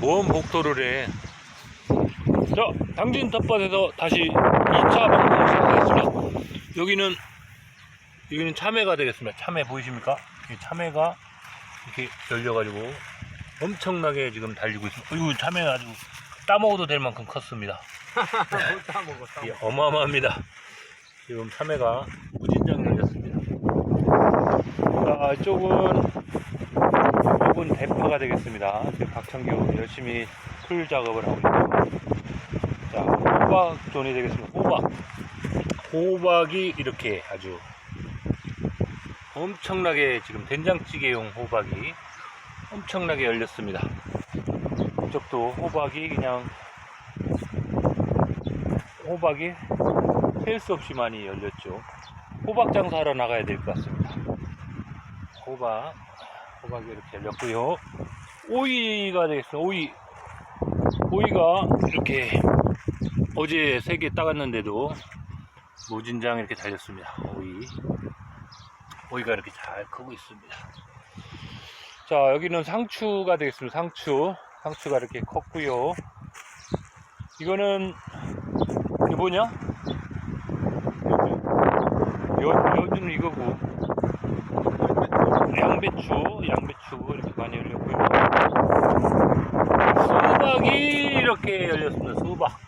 보험 복도를 해. 자, 당진 텃밭에서 다시 2차 방송을 시작하겠습니다. 여기는, 여기는 참외가 되겠습니다. 참외 보이십니까? 이 참외가 이렇게 열려가지고 엄청나게 지금 달리고 있습니다. 어이구, 참외가 아주 따먹어도 될 만큼 컸습니다. 다 먹어, 다 예, 어마어마합니다. 지금 참외가 무진장 열렸습니다. 자, 이쪽은, 이쪽은 대파가 되겠습니다. 지금 박창규 열심히 풀 작업을 하고 있고. 자, 호박존이 되겠습니다. 호박. 호박이 이렇게 아주 엄청나게 지금 된장찌개용 호박이 엄청나게 열렸습니다. 이쪽도 호박이 그냥 호박이 셀 수 없이 많이 열렸죠. 호박 장사하러 나가야 될 것 같습니다. 호박, 호박이 이렇게 열렸고요. 오이가 되겠습니다. 오이, 오이가 이렇게 어제 세개 따갔는데도 무진장 이렇게 달렸습니다. 오이, 오이가 이렇게 잘 크고 있습니다. 자, 여기는 상추가 되겠습니다. 상추, 상추가 이렇게 컸고요. 이거는 이게 뭐냐? 여, 여주는 이거고 양배추 양배추 이렇게 많이 열렸고요. 수박이 이렇게 열렸습니다. 수박.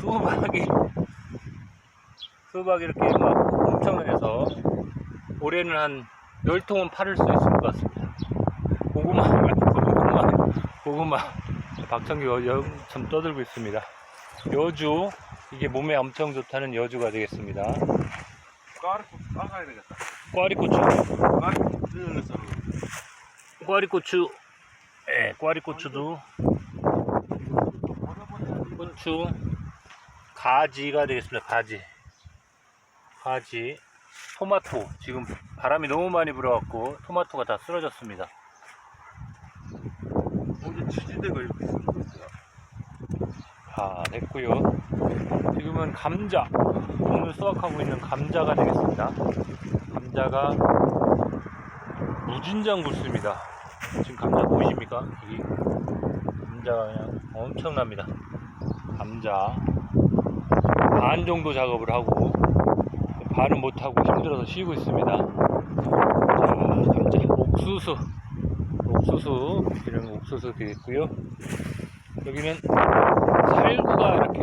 수박이 수박이 이렇게 막 엄청나해서 올해는 한 10통은 팔을 수 있을 것 같습니다. 고구마 고구마 고구마. 박창규 엄청 떠들고 있습니다. 여주 이게 몸에 엄청 좋다는 여주가 되겠습니다. 까르고 까가야 되겠다. 꽈리고추. 꽈리고추, 예, 꽈리고추도 고추, 가지가 되겠습니다. 가지, 가지, 토마토. 지금 바람이 너무 많이 불어갖고 토마토가 다 쓰러졌습니다. 어제 치즈대가 이렇게 있습니다. 다 됐고요. 지금은 감자 오늘 수확하고 있는 감자가 되겠습니다. 감자가 무진장 굵습니다. 지금 감자 보이십니까? 여기 감자가 그냥 엄청납니다. 감자 반 정도 작업을 하고 반은 못하고 힘들어서 쉬고 있습니다. 자, 감자 옥수수 옥수수 이런 옥수수 되겠고요. 여기는 살구가 이렇게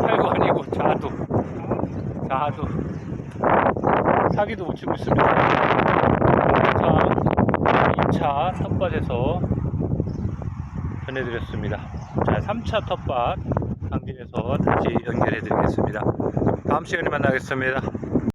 살구 아니고 자두 자두 사기도 못 치고 있습니다. 자 2차 텃밭에서 전해드렸습니다. 자 3차 텃밭 당진에서 다시 연결해 드리겠습니다. 다음 시간에 만나겠습니다